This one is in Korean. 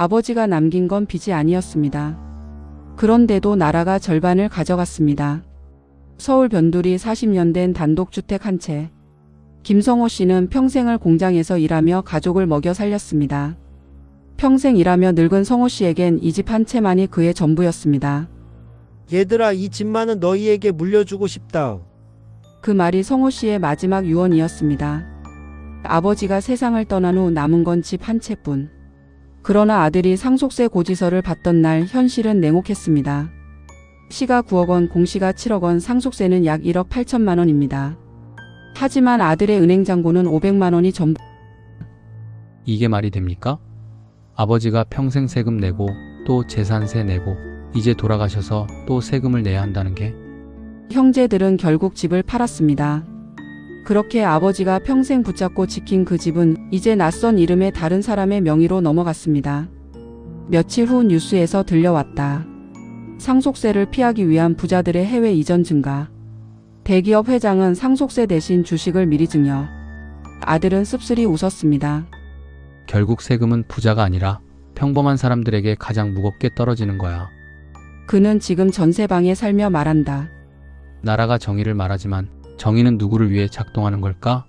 아버지가 남긴 건 빚이 아니었습니다. 그런데도 나라가 절반을 가져갔습니다. 서울 변두리 40년 된 단독주택 한 채. 김성호 씨는 평생을 공장에서 일하며 가족을 먹여 살렸습니다. 평생 일하며 늙은 성호 씨에겐 이 집 한 채만이 그의 전부였습니다. 얘들아 이 집만은 너희에게 물려주고 싶다. 그 말이 성호 씨의 마지막 유언이었습니다. 아버지가 세상을 떠난 후 남은 건 집 한 채뿐. 그러나 아들이 상속세 고지서를 받던 날 현실은 냉혹했습니다. 시가 9억 원, 공시가 7억 원, 상속세는 약 1억 8천만 원입니다. 하지만 아들의 은행 잔고는 500만 원이 전부 이게 말이 됩니까? 아버지가 평생 세금 내고 또 재산세 내고 이제 돌아가셔서 또 세금을 내야 한다는 게 형제들은 결국 집을 팔았습니다. 그렇게 아버지가 평생 붙잡고 지킨 그 집은 이제 낯선 이름의 다른 사람의 명의로 넘어갔습니다. 며칠 후 뉴스에서 들려왔다. 상속세를 피하기 위한 부자들의 해외 이전 증가. 대기업 회장은 상속세 대신 주식을 미리 증여. 아들은 씁쓸히 웃었습니다. 결국 세금은 부자가 아니라 평범한 사람들에게 가장 무겁게 떨어지는 거야. 그는 지금 전세방에 살며 말한다. 나라가 정의를 말하지만 정의는 누구를 위해 작동하는 걸까?